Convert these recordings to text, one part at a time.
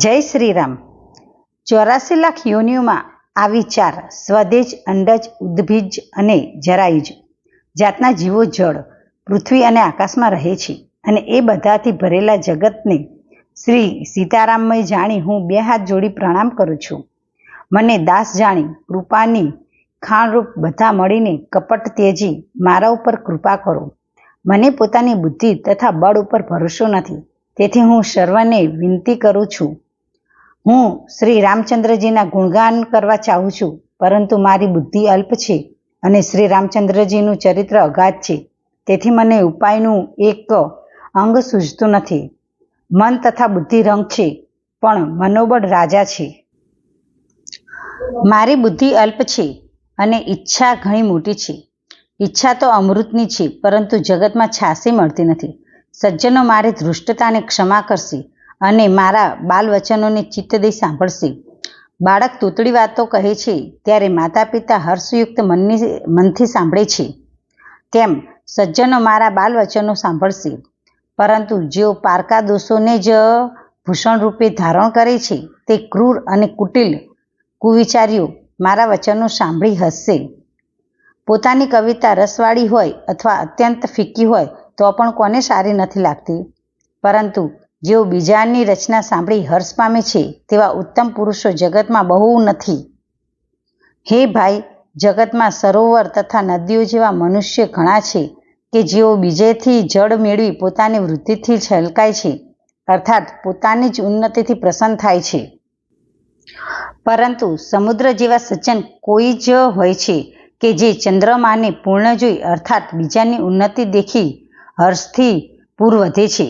જય શ્રી રામ ચોરાસી લાખ યોનિઓમાં આ વિચાર સ્વદેજ, અંડજ, ઉદ્ભિજ અને જરાયુજ જાતના જીવો જળ, પૃથ્વી અને આકાશમાં રહે છે અને એ બધાથી ભરેલા જગતને શ્રી સીતારામમય જાણી હું બે હાથ જોડી પ્રણામ કરું છું. મને દાસ જાણી કૃપાની ખાણરૂપ બધા મળીને કપટ ત્યજી મારા ઉપર કૃપા કરો. મને પોતાની બુદ્ધિ તથા બળ ઉપર ભરોસો નથી. તેથી હું સર્વને વિનંતી કરું છું. હું શ્રી રામચંદ્રજીના ગુણગાન કરવા ચાહું છું, પરંતુ મારી બુદ્ધિ અલ્પ છે અને શ્રી રામચંદ્રજીનું ચરિત્ર અગાધ છે. તેથી મને ઉપાયનું એક અંગ સૂઝતું નથી. મન તથા બુદ્ધિ રંગ છે, પણ મનોબળ રાજા છે. મારી બુદ્ધિ અલ્પ છે અને ઈચ્છા ઘણી મોટી છે. ઈચ્છા તો અમૃતની છે, પરંતુ જગતમાં છાસી મળતી નથી. સજ્જનો મારી ધૃષ્ટતાને ક્ષમા કરશે અને મારા બાલવચનોને ચિત્ત દઈ સાંભળશે. બાળક તૂતડી વાતો કહે છે, ત્યારે માતા પિતા હર્ષયુક્ત મનની મનથી સાંભળે છે. તેમ સજ્જનો મારા બાલ વચનો સાંભળશે, પરંતુ જેઓ પારકા દોષોને જ ભૂષણ રૂપે ધારણ કરે છે, તે ક્રૂર અને કુટિલ કુવિચારીઓ મારા વચનો સાંભળી હસશે પોતાની કવિતા રસવાળી હોય અથવા અત્યંત ફીકી હોય તો પણ કોને સારી નથી લાગતી. પરંતુ જેઓ બીજાની રચના સાંભળી હર્ષ પામે છે, તેવા ઉત્તમ પુરુષો જગતમાં બહુ નથી. હે ભાઈ, જગતમાં સરોવર તથા નદીઓ જેવા મનુષ્ય ઘણા છે કે જેઓ બીજેથી જળ મેળવી પોતાની વૃદ્ધિથી છલકાય છે, અર્થાત પોતાની જ ઉન્નતિથી પ્રસન્ન થાય છે. પરંતુ સમુદ્ર જેવા સજ્જન કોઈ જ હોય છે કે જે ચંદ્રમાને પૂર્ણ જોઈ, અર્થાત બીજાની ઉન્નતિ દેખી હર્ષથી પૂર વધે છે.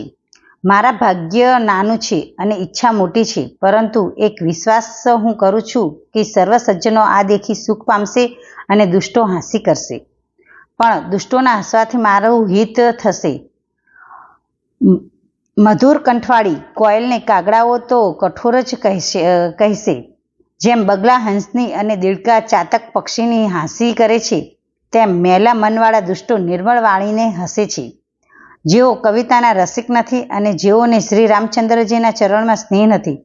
મારા ભાગ્ય નાનું છે અને ઈચ્છા મોટી છે, પરંતુ એક વિશ્વાસ હું કરું છું કે સર્વ સજ્જનો આ દેખી સુખ પામશે અને દુષ્ટો હાંસી કરશે. પણ દુષ્ટોના હસવાથી મારું હિત થશે. મધુર કંઠવાળી કોયલને કાગડાઓ તો કઠોર જ કહેશે કહેશે. જેમ બગલા હંસની અને દીડકા ચાતક પક્ષીની હાંસી કરે છે, તેમ મેલા મનવાળા દુષ્ટો નિર્મળ વાણીને હસે છે. જેઓ કવિતાના રસિક નથી અને જેઓને શ્રી રામચંદ્રજીના ચરણમાં સ્નેહ નથી,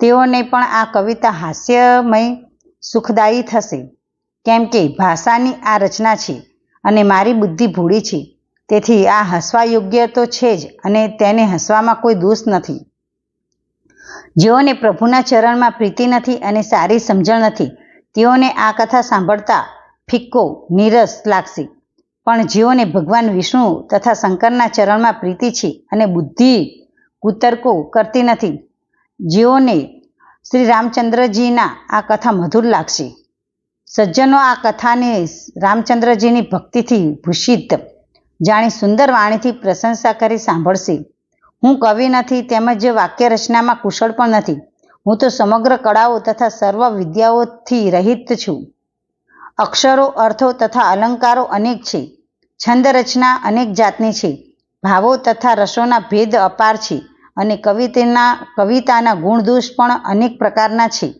તેઓને પણ આ કવિતા હાસ્યમય, સુખદાયી થશે. કેમ કે ભાષાની આ રચના છે અને મારી બુદ્ધિ ભૂડી છે, તેથી આ હસવા યોગ્ય તો છે જ અને તેને હસવામાં કોઈ દોષ નથી. જેઓને પ્રભુના ચરણમાં પ્રીતિ નથી અને સારી સમજણ નથી, તેઓને આ કથા સાંભળતા ફિક્કો, નીરસ લાગશે. પણ જેઓને ભગવાન વિષ્ણુ તથા શંકરના ચરણમાં પ્રીતિ છે અને બુદ્ધિ કુતર્કો કરતી નથી. જેઓને શ્રી રામચંદ્રજીના આ કથા મધુર લાગશે. સજ્જનો આ કથાને રામચંદ્રજીની ભક્તિથી ભૂષિત, જાણી સુંદર વાણીથી પ્રશંસા કરી સાંભળશે. હું કવિ નથી તેમજ વાક્ય રચનામાં કુશળ પણ નથી. હું તો સમગ્ર કળાઓ તથા સર્વ વિદ્યાઓથી રહિત છું. અક્ષરો, અર્થો તથા અલંકારો અનેક છે. છંદ રચના અનેક જાતની છે. ભાવો તથા રસોના ભેદ અપાર છે અને કવિતાના કવિતાના ગુણદોષ પણ અનેક પ્રકારના છે.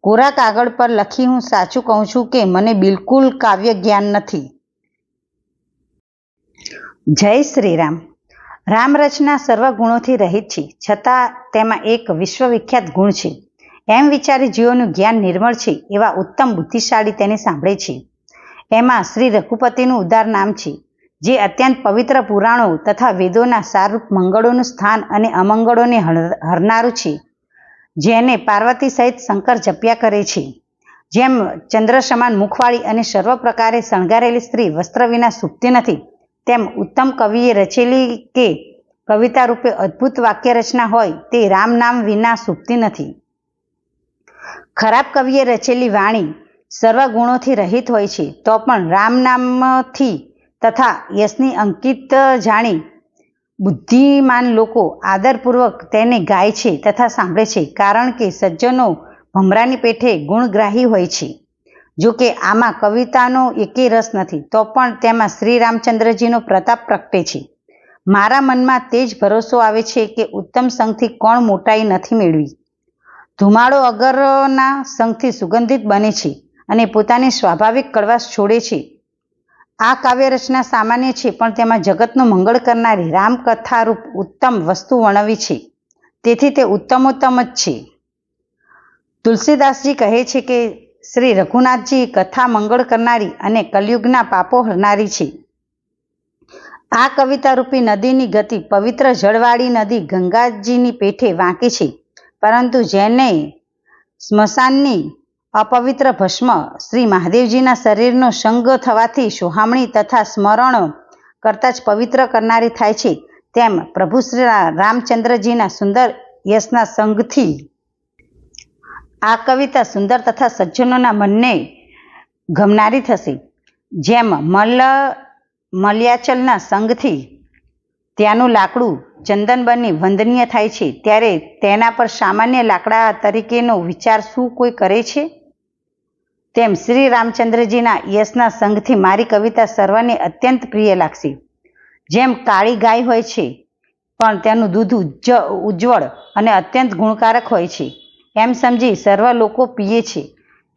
કોરા કાગળ પર લખી હું સાચું કહું છું કે મને બિલકુલ કાવ્ય જ્ઞાન નથી. જય શ્રી રામ રામ રચના સર્વ ગુણોથી રહિત છે. છતાં તેમાં એક વિશ્વવિખ્યાત ગુણ છે. એમ વિચારી જીવોનું જ્ઞાન નિર્મળ છે એવા ઉત્તમ બુદ્ધિશાળી તેને સાંભળે છે. એમાં શ્રી રઘુપતિનું ઉદાર નામ છે, જે અત્યંત પવિત્ર પુરાણો તથા વેદોના સારૂપ મંગળોનું સ્થાન અને અમંગળોને હરનારું છે, જેને પાર્વતી સહિત શંકર જપ્યા કરે છે. જેમ ચંદ્ર સમાન મુખવાળી અને સર્વ પ્રકારે શણગારેલી સ્ત્રી વસ્ત્ર વિના સૂકતી નથી, તેમ ઉત્તમ કવિએ રચેલી કે કવિતા રૂપે અદ્ભુત વાક્ય રચના હોય તે રામ નામ વિના સૂકતી નથી. ખરાબ કવિએ રચેલી વાણી સર્વ ગુણોથી રહિત હોય છે, તો પણ રામ નામથી તથા યશની અંકિત જાણી બુદ્ધિમાન લોકો આદરપૂર્વક તેને ગાય છે તથા સાંભળે છે, કારણ કે સજ્જનો ભમરાની પેઠે ગુણગ્રાહી હોય છે. જો કે આમાં કવિતાનો એકેય રસ નથી, તો પણ તેમાં શ્રી રામચંદ્રજીનો પ્રતાપ પ્રગટે છે. મારા મનમાં તે જ ભરોસો આવે છે કે ઉત્તમ સંઘથી કોણ મોટાઈ નથી મેળવી. ધુમાડો અગરના સંઘથી સુગંધિત બને છે. અને પોતાની સ્વાભાવિક કડવાશ છોડે છે. આ કાવ્ય રચના સામાન્ય છે, પણ તેમાં જગતનું મંગળ કરનારી રામકથારૂપ ઉત્તમ વસ્તુ વર્ણવી છે. તેથી તે ઉત્તમોત્તમ જ છે. તુલસીદાસજી કહે છે કે, શ્રી રઘુનાથજી કથા મંગળ કરનારી અને કલયુગના પાપો હરનારી છે. આ કવિતા રૂપી નદીની ગતિ પવિત્ર જળવાળી નદી ગંગાજીની પેઠે વાંકે છે. પરંતુ જેને સ્મશાનની અપવિત્ર ભસ્મ શ્રી મહાદેવજીના શરીરનો સંગ થવાથી સોહામણી તથા સ્મરણ કરતાં જ પવિત્ર કરનારી થાય છે. તેમ પ્રભુ શ્રી રામચંદ્રજીના સુંદર યશના સંગથી આ કવિતા સુંદર તથા સજ્જનોના મનને ગમનારી થશે. જેમ મલ્લ મલ્યાચલના સંગથી ત્યાંનું લાકડું ચંદન બની વંદનીય થાય છે, ત્યારે તેના પર સામાન્ય લાકડા તરીકેનો વિચાર શું કોઈ કરે છે? તેમ શ્રી રામચંદ્રજીના યશના સંગથી મારી કવિતા સર્વને અત્યંત પ્રિય લાગશે. જેમ કાળી ગાય હોય છે, પણ તેનું દૂધ ઉજ્જ, ઉજ્જવળ અને અત્યંત ગુણકારક હોય છે. એમ સમજી સર્વ લોકો પીએ છે.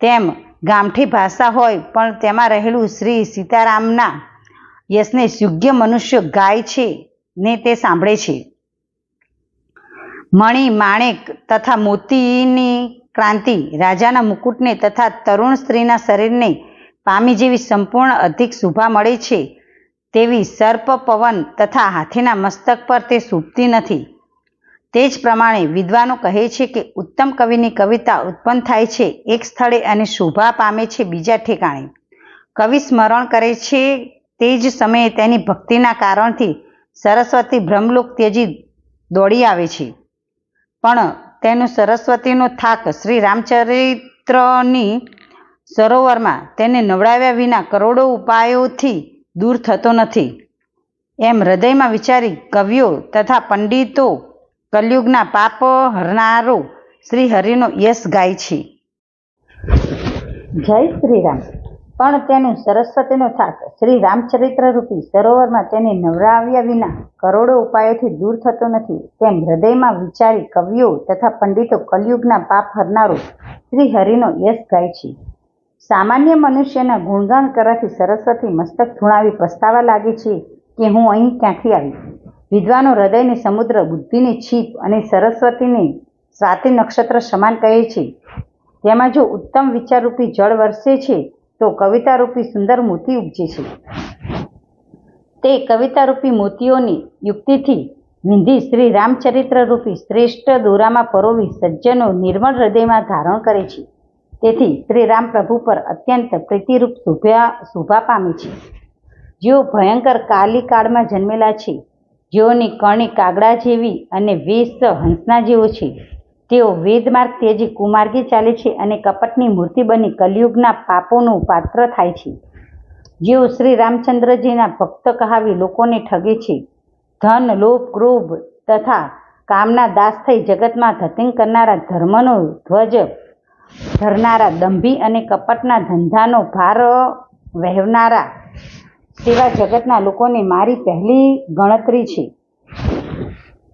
તેમ ગામઠી ભાષા હોય, પણ તેમાં રહેલું શ્રી સીતારામના યશને યોગ્ય મનુષ્ય ગાય છે ને તે સાંભળે છે. મણિ, માણેક તથા મોતીની ક્રાંતિ રાજાના મુકુટને તથા તરુણ સ્ત્રીના શરીરને પામી જેવી સંપૂર્ણ અધિક શુભા મળે છે તેવી સર્પ, પવન તથા હાથીના મસ્તક પર તે શોભતી નથી. તે જ પ્રમાણે વિદ્વાનો કહે છે કે ઉત્તમ કવિની કવિતા ઉત્પન્ન થાય છે એક સ્થળે અને શોભા પામે છે બીજા ઠેકાણે. કવિ સ્મરણ કરે છે તે જ સમયે તેની ભક્તિના કારણથી સરસ્વતી ભ્રમલોક ત્યજી દોડી આવે છે. પણ તેનો સરસ્વતીનો થાક શ્રી રામચરિત્રની સરોવરમાં તેને નવડાવ્યા વિના કરોડો ઉપાયોથી દૂર થતો નથી. એમ હૃદયમાં વિચારી કવિઓ તથા પંડિતો કલયુગના પાપ હરનારો શ્રી હરિનો યશ ગાય છે. જય શ્રી રામ પણ તેનું સરસ્વતીનો થાક શ્રી રામચરિત્ર રૂપી સરોવરમાં તેને નવરાવ્યા વિના કરોડો ઉપાયોથી દૂર થતો નથી. તેમ હૃદયમાં વિચારી કવિઓ તથા પંડિતો કલયુગના પાપ હરનારો શ્રી હરિનો યશ ગાય છે. સામાન્ય મનુષ્યના ગુણગાન કરવાથી સરસ્વતી મસ્તક ધૂણાવી પસ્તાવા લાગે છે કે હું અહીં ક્યાંથી આવી? વિદ્વાનો હૃદયને સમુદ્ર બુદ્ધિની છીપ અને સરસ્વતીને સ્વાતિ નક્ષત્ર સમાન કહે છે. તેમાં જો ઉત્તમ વિચારરૂપી જળ વરસે છે તો કવિતારૂપી સુંદર મોતી ઉપજે છે. તે કવિતારૂપી મોતીઓની યુક્તિથી વિંધી શ્રી રામચરિત્રરૂપી શ્રેષ્ઠ દોરામાં પરોવી સજ્જનો નિર્મળ હૃદયમાં ધારણ કરે છે. તેથી શ્રી રામ પ્રભુ પર અત્યંત પ્રીતિરૂપ શોભા શોભા પામે છે. જેઓ ભયંકર કાલી કાળમાં જન્મેલા છે. જેઓની કણી કાગડા જેવી અને વેશ હંસના જેવો છે. તેઓ વેદમાર્ગ ત્યજી કુમાર્ગે ચાલે છે અને કપટની મૂર્તિ બની કલયુગના પાપોનું પાત્ર થાય છે. જેઓ શ્રી રામચંદ્રજીના ભક્ત કહાવી લોકોને ઠગે છે. ધન, લોભ ક્રોભ તથા કામના દાસ થઈ જગતમાં ધતિંગ કરનારા ધર્મનો ધ્વજ ધરનારા દંભી અને કપટના ધંધાનો ભાર વહેવનારા તેવા જગતના લોકોને મારી પહેલી ગણતરી છે.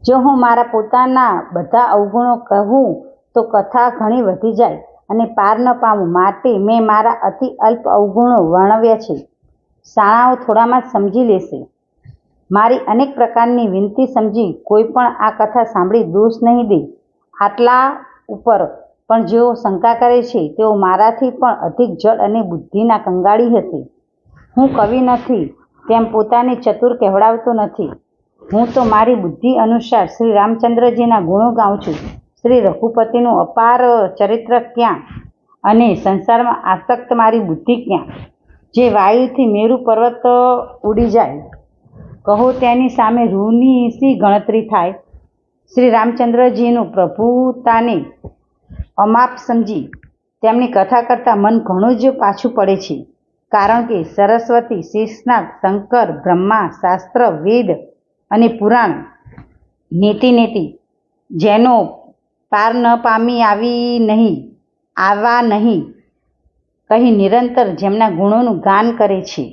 જો હું મારા પોતાના બધા અવગુણો કહું, તો કથા ઘણી વધી જાય અને પાર ન પામું. માટે મેં મારા અતિ અલ્પ અવગુણો વર્ણવ્યા છે. શાળાઓ થોડામાં સમજી લેશે. મારી અનેક પ્રકારની વિનંતી સમજી કોઈ પણ આ કથા સાંભળી દોષ નહીં દે. આટલા ઉપર પણ જેઓ શંકા કરે છે, તેઓ મારાથી પણ અધિક જળ અને બુદ્ધિના કંગાળી હશે. હું કવિ નથી, તેમ પોતાને ચતુર કહેવડાવતો નથી. હું તો મારી બુદ્ધિ અનુસાર શ્રી રામચંદ્રજીના ગુણો ગાઉં છું. શ્રી રઘુપતિનું અપાર ચરિત્ર ક્યાં? અને સંસારમાં આસક્ત મારી બુદ્ધિ ક્યાં? જે વાયુથી મેરુ પર્વત ઉડી જાય. કહો તેની સામે રૂની શી ગણતરી થાય. શ્રી રામચંદ્રજીનું પ્રભુતાને અમાપ સમજી. તેમની કથા કરતાં મન ઘણું જ પાછું પડે છે. કારણ કે સરસ્વતી શેષનાગ શંકર, બ્રહ્મા, શાસ્ત્ર, વેદ અને પુરાણ નેતિ નેતિ, જેનો પાર ન પામી આવી નહીં આવા નહીં, કહી નિરંતર જેમના ગુણોનું ગાન કરે છે.